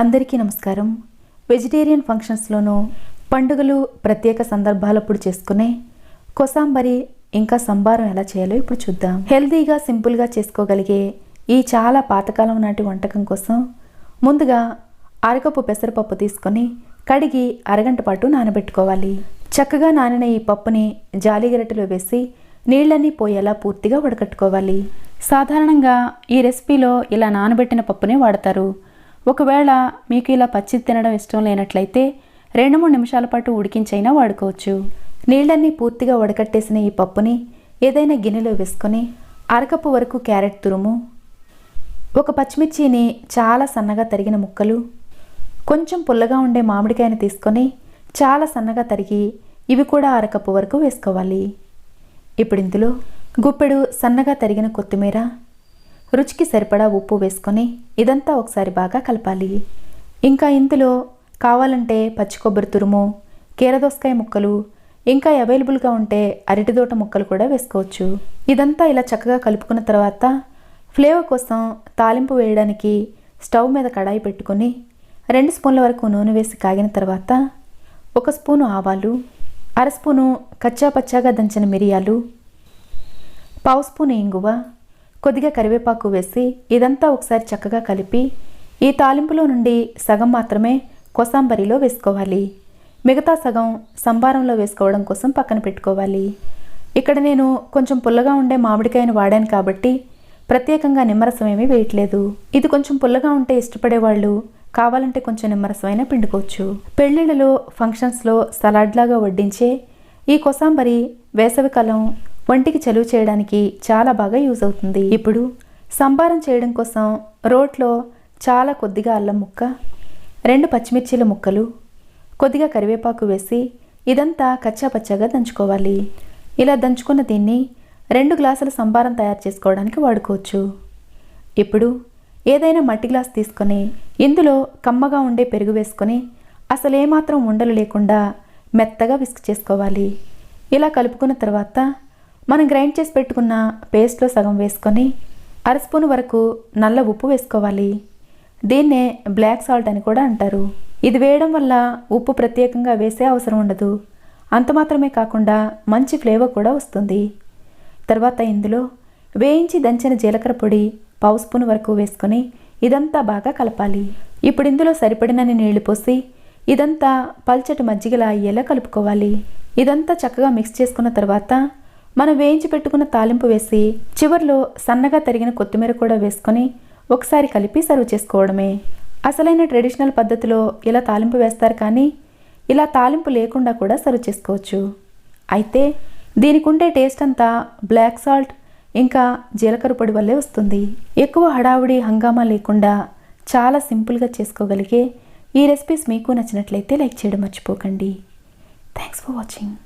అందరికీ నమస్కారం. వెజిటేరియన్ ఫంక్షన్స్లోనూ పండుగలు ప్రత్యేక సందర్భాలప్పుడు చేసుకునే కొసాంబరి ఇంకా సంబారం ఎలా చేయాలో ఇప్పుడు చూద్దాం. హెల్తీగా సింపుల్గా చేసుకోగలిగే ఈ చాలా పాతకాలం నాటి వంటకం కోసం ముందుగా అరకప్పు పెసరపప్పు తీసుకొని కడిగి అరగంట పాటు నానబెట్టుకోవాలి. చక్కగా నానిన ఈ పప్పుని జాలిగరటలో వేసి నీళ్ళన్నీ పోయేలా పూర్తిగా వడకట్టుకోవాలి. సాధారణంగా ఈ రెసిపీలో ఇలా నానబెట్టిన పప్పునే వాడతారు. ఒకవేళ మీకు ఇలా పచ్చిది తినడం ఇష్టం లేనట్లయితే రెండు మూడు నిమిషాల పాటు ఉడికించైనా వాడుకోవచ్చు. నీళ్ళన్నీ పూర్తిగా వడకట్టేసిన ఈ పప్పుని ఏదైనా గిన్నెలో వేసుకొని అరకప్పు వరకు క్యారెట్ తురుము ఒక పచ్చిమిర్చిని చాలా సన్నగా తరిగిన ముక్కలు కొంచెం పుల్లగా ఉండే మామిడికాయని తీసుకొని చాలా సన్నగా తరిగి ఇవి కూడా అరకప్పు వరకు వేసుకోవాలి. ఇప్పుడు ఇందులో గుప్పెడు సన్నగా తరిగిన కొత్తిమీర రుచికి సరిపడా ఉప్పు వేసుకొని ఇదంతా ఒకసారి బాగా కలపాలి. ఇంకా ఇందులో కావాలంటే పచ్చి కొబ్బరి తురుము కీరదోసకాయ ముక్కలు ఇంకా అవైలబుల్గా ఉంటే అరటిదోట ముక్కలు కూడా వేసుకోవచ్చు. ఇదంతా ఇలా చక్కగా కలుపుకున్న తర్వాత ఫ్లేవర్ కోసం తాలింపు వేయడానికి స్టవ్ మీద కడాయి పెట్టుకొని రెండు స్పూన్ల వరకు నూనె వేసి కాగిన తర్వాత ఒక స్పూను ఆవాలు అర స్పూను కచ్చా పచ్చాగా దంచిన మిరియాలు పావు స్పూన్ ఇంగువ కొద్దిగా కరివేపాకు వేసి ఇదంతా ఒకసారి చక్కగా కలిపి ఈ తాలింపులో నుండి సగం మాత్రమే కొసాంబరిలో వేసుకోవాలి. మిగతా సగం సంబారంలో వేసుకోవడం కోసం పక్కన పెట్టుకోవాలి. ఇక్కడ నేను కొంచెం పుల్లగా ఉండే మామిడికాయను వాడాను కాబట్టి ప్రత్యేకంగా నిమ్మరసం ఏమీ వేయట్లేదు. ఇది కొంచెం పుల్లగా ఉంటే ఇష్టపడే వాళ్ళు కావాలంటే కొంచెం నిమ్మరసమైనా పిండుకోవచ్చు. పెళ్ళిళ్ళలో ఫంక్షన్స్లో సలాడ్లాగా వడ్డించే ఈ కొసాంబరి వేసవికాలం వంటికి చలువ చేయడానికి చాలా బాగా యూజ్ అవుతుంది. ఇప్పుడు సంబారం చేయడం కోసం రోట్లో చాలా కొద్దిగా అల్లం ముక్క రెండు పచ్చిమిర్చీల ముక్కలు కొద్దిగా కరివేపాకు వేసి ఇదంతా కచ్చాపచ్చాగా దంచుకోవాలి. ఇలా దంచుకున్న దీన్ని రెండు గ్లాసుల సంబారం తయారు చేసుకోవడానికి వాడుకోవచ్చు. ఇప్పుడు ఏదైనా మట్టి గ్లాస్ తీసుకొని ఇందులో కమ్మగా ఉండే పెరుగు వేసుకొని అసలు ఏమాత్రం ఉండలు లేకుండా మెత్తగా విసుగు చేసుకోవాలి. ఇలా కలుపుకున్న తర్వాత మనం గ్రైండ్ చేసి పెట్టుకున్న పేస్ట్లో సగం వేసుకొని అర స్పూన్ వరకు నల్ల ఉప్పు వేసుకోవాలి. దీన్నే బ్లాక్ సాల్ట్ అని కూడా అంటారు. ఇది వేయడం వల్ల ఉప్పు ప్రత్యేకంగా వేసే అవసరం ఉండదు. అంత మాత్రమే కాకుండా మంచి ఫ్లేవర్ కూడా వస్తుంది. తర్వాత ఇందులో వేయించి దంచిన జీలకర్ర పొడి పావు స్పూన్ వరకు వేసుకొని ఇదంతా బాగా కలపాలి. ఇప్పుడు ఇందులో సరిపడినన్ని నీళ్ళు పోసి ఇదంతా పల్చటి మజ్జిగలా అయ్యేలా కలుపుకోవాలి. ఇదంతా చక్కగా మిక్స్ చేసుకున్న తర్వాత మనం వేయించి పెట్టుకున్న తాలింపు వేసి చివర్లో సన్నగా తరిగిన కొత్తిమీర కూడా వేసుకొని ఒకసారి కలిపి సర్వ్ చేసుకోవడమే. అసలైన ట్రెడిషనల్ పద్ధతిలో ఇలా తాలింపు వేస్తారు కానీ ఇలా తాలింపు లేకుండా కూడా సర్వ్ చేసుకోవచ్చు. అయితే దీనికి ఉండే టేస్ట్ అంతా బ్లాక్ సాల్ట్ ఇంకా జీలకర్ర పొడి వల్లే వస్తుంది. ఎక్కువ హడావుడి హంగామా లేకుండా చాలా సింపుల్గా చేసుకోగలిగే ఈ రెసిపీస్ మీకు నచ్చినట్లయితే లైక్ చేయడం మర్చిపోకండి. Thanks for watching